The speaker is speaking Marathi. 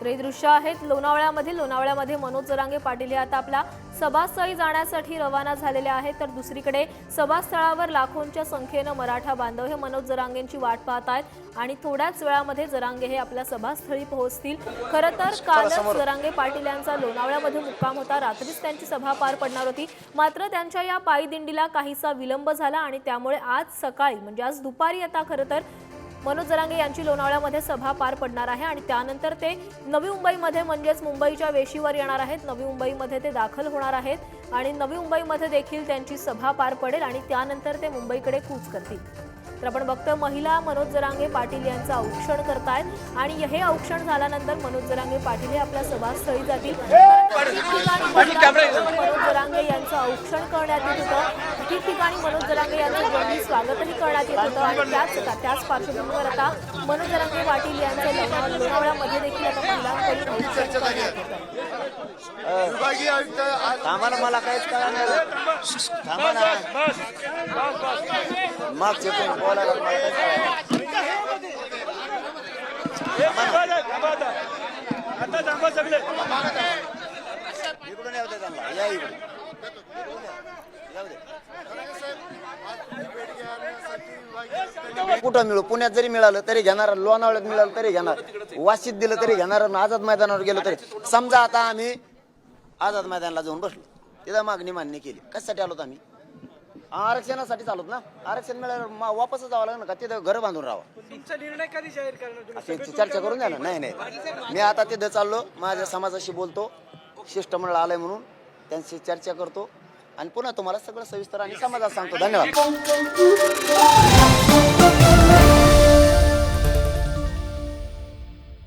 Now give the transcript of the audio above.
तर हे दृश्य आहेत. लोणावळ्यामधील लोणावळ्यामध्ये मनोज जरांगे पाटील हे आता आपल्या सभास्थळी जाण्यासाठी रवाना झालेले आहेत. तर दुसरीकडे सभास्थळावर लाखोंच्या संख्येनं मराठा बांधव हे मनोज जरांगेंची वाट पाहत आहेत आणि थोड्याच वेळामध्ये जरांगे हे आपल्या सभास्थळी पोहोचतील. खरं तर कालच जरांगे पाटील यांचा लोणावळ्यामध्ये मुक्काम होता. रात्रीच त्यांची सभा पार पडणार होती. मात्र त्यांच्या या पायी दिंडीला काहीसा विलंब झाला आणि त्यामुळे आज सकाळी म्हणजे आज दुपारी आता खरं तर मनोज जरांगे यांची लोणावळ्यामध्ये सभा पार पडणार आहे आणि त्यानंतर ते नवी मुंबईमध्ये म्हणजेच मुंबईच्या वेशीवर येणार आहेत. नवी मुंबईमध्ये ते दाखल होणार आहेत आणि नवी मुंबईमध्ये देखील त्यांची सभा पार पडेल आणि त्यानंतर ते मुंबईकडे कूच करतील. तर आपण बघतो महिला मनोज जरांगे पाटील यांचं औक्षण करतायत आणि हे औक्षण झाल्यानंतर मनोज जरांगे पाटील हे आपल्या सभास्थळी जातील. मनोज जरांगे यांचं औक्षण करण्यात येत होतं. ठिकठिकाणी मनोज जरांगे यांचं जंगी स्वागतही करण्यात येत होतं. आणि त्याच त्याच पार्श्वभूमीवर आता मनोज जरांगे पाटील यांचं लोणा- लोणावळ्यामध्ये देखील आता थांबा ना मला काहीच कळा नाही. थांबा सगळे. इकडून या इकडे कुठं मिळू? पुण्यात जरी मिळालं तरी घेणार. लोणावळ्यात मिळालं तरी घेणार. वाशीत दिलं तरी घेणार. आझाद मैदानावर गेलो तरी. समजा आता आम्ही आझाद मैदानाला जाऊन बसलो. तिथं मागणी मान्य केली. कशासाठी आलोत आम्ही? आरक्षणासाठी चालत ना? आरक्षण मिळालं मा- वापस जावं लागलं का? तिथं घर बांधून राहावं. निर्णय कधी जाहीर करणार चर्चा करून द्या ना नाही नाही. मी आता तिथं चाललो. माझ्या समाजाशी बोलतो. शिष्टमंडळ आलंय म्हणून त्यांची चर्चा करतो. आणि पुन्हा तुम्हाला सगळं सविस्तर आणि समाजात सांगतो. धन्यवाद.